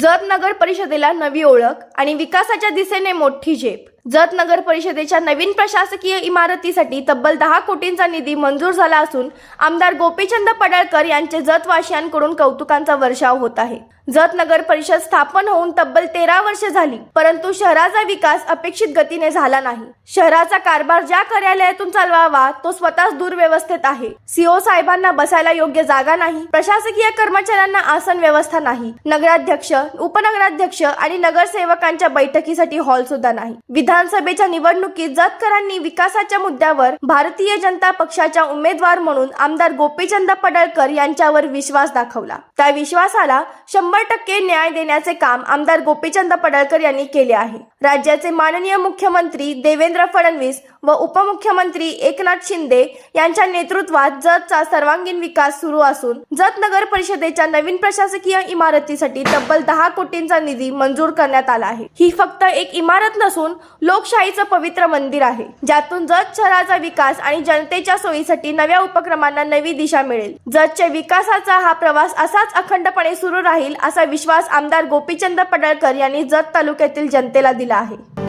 जत नगर परिषदेला नवी ओळख आणि विकासाच्या दिशेने मोठी झेप. जत नगर परिषदेच्या नवीन प्रशासकीय इमारतीसाठी तब्बल दहा कोटींचा निधी मंजूर झाला असून आमदार गोपीचंद पडळकर यांचे जतवासियांकडून कौतुकांचा वर्षाव होत आहे. जत नगर परिषद स्थापन होऊन तब्बल तेरा वर्षे झाली परंतु शहराचा विकास अपेक्षित गतीने झाला नाही. शहराचा कारभार ज्या कार्यालयातून चालवावा तो स्वतःच दुर्व्यवस्थेत आहे. सीओ साहेबांना बसायला योग्य जागा नाही प्रशासकीय कर्मचाऱ्यांना आसन व्यवस्था नाही नगराध्यक्ष उपनगराध्यक्ष आणि नगरसेवकांच्या बैठकीसाठी हॉल सुद्धा नाही. विधान विधानसभेच्या निवडणुकीत जतकरांनी विकासाच्या मुद्द्यावर भारतीय जनता पक्षाच्या उमेदवार म्हणून आमदार गोपीचंद पडळकर यांच्यावर विश्वास दाखवला. त्या विश्वासाला शंभर टक्के न्याय देण्याचे काम आमदार गोपीचंद पडळकर यांनी केले आहे. राज्याचे माननीय मुख्यमंत्री देवेंद्र फडणवीस व उपमुख्यमंत्री एकनाथ शिंदे यांच्या नेतृत्वात जतचा सर्वांगीण विकास सुरू असून जत नगर परिषदेच्या नवीन प्रशासकीय इमारतीसाठी तब्बल दहा कोटींचा निधी मंजूर करण्यात आला आहे. ही फक्त एक इमारत नसून लोकशाहीचं पवित्र मंदिर आहे. ज्यातून जत शहराचा विकास आणि जनतेच्या सोयीसाठी नव्या उपक्रमांना नवी दिशा मिळेल. जतच्या विकासाचा हा प्रवास असाच अखंडपणे सुरू राहील असा विश्वास आमदार गोपीचंद पडळकर यांनी जत तालुक्यातील जनतेला दिला आहे.